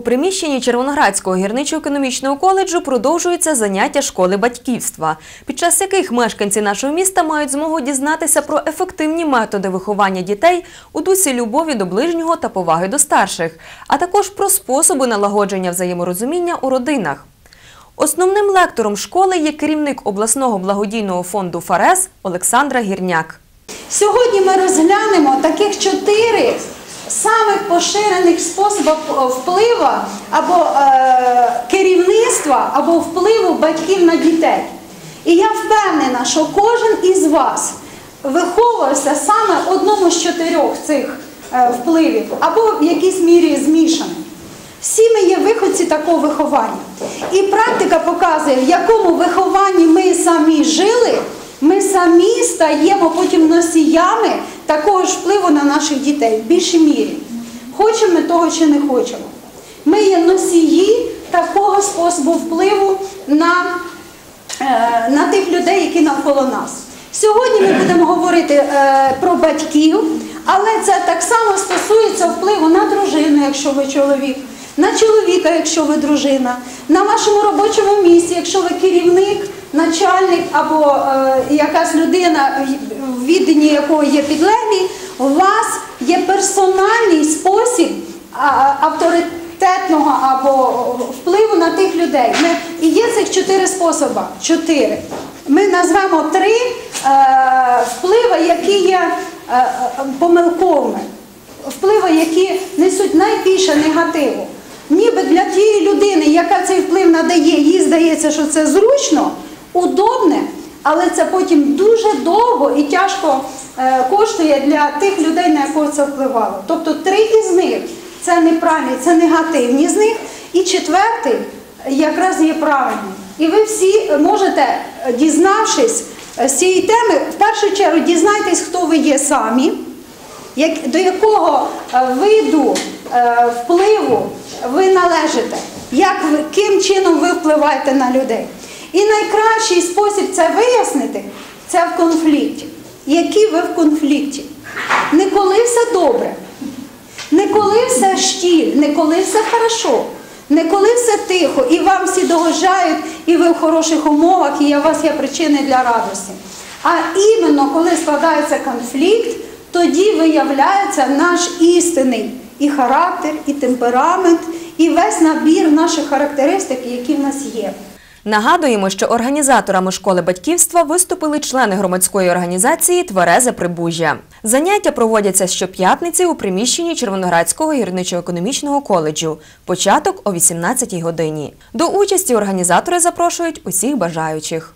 приміщенні Червоноградського гірничо-економічного коледжу продовжуються заняття школи батьківства, під час яких мешканці нашого міста мають змогу дізнатися про ефективні методи виховання дітей у дусі любові до ближнього та поваги до старших, а також про способи налагодження взаєморозуміння у родинах. Основним лектором школи є керівник обласного благодійного фонду ФАРЕС Олександра Гірняк. Сьогодні ми розглянемо таких чотири поширених способів впливу або е, керівництва, або впливу батьків на дітей. І я впевнена, що кожен із вас виховувався саме одному з чотирьох цих е, впливів, або в якійсь мірі змішаний. Всі ми є виходці такого виховання. І практика показує, в якому вихованні ми самі жили, ми самі стаємо потім носіями такого ж впливу на наших дітей в більшій мірі. Хочемо ми того чи не хочемо. Ми є носії такого способу впливу на, е, на тих людей, які навколо нас. Сьогодні ми будемо говорити е, про батьків, але це так само стосується впливу на дружину, якщо ви чоловік, на чоловіка, якщо ви дружина, на вашому робочому місці, якщо ви керівник, начальник або е, якась людина, в відданні якої є підлеглі, вас персональний спосіб авторитетного або впливу на тих людей. Ми, і є цих чотири способи. Чотири. Ми назвемо три е, впливи, які є е, е, помилковими, впливи, які несуть найбільше негативу. Ніби для тієї людини, яка цей вплив надає, їй здається, що це зручно, удобне, але це потім дуже довго і тяжко коштує для тих людей, на якого це впливало. Тобто три із них це неправильні, це негативні з них, і четвертий якраз є правильний. І ви всі можете, е, дізнавшись е, з цієї теми, в першу чергу дізнайтесь, хто ви є самі, до якого е, виду е, впливу ви належите, ким чином ви впливаєте на людей. І найкращий спосіб це вияснити це в конфлікті. Які ви в конфлікті? Не коли все добре, не коли все штіль, не коли все хорошо, не коли все тихо, і вам всі догоджають, і ви в хороших умовах, і у вас є причини для радості. А іменно коли складається конфлікт, тоді виявляється наш істинний і характер, і темперамент, і весь набір наших характеристик, які в нас є. Нагадуємо, що організаторами школи батьківства виступили члени громадської організації Тверезе Прибужжя. Заняття проводяться щоп'ятниці у приміщенні Червоноградського гірничо-економічного коледжу. Початок о 18-й годині. До участі організатори запрошують усіх бажаючих.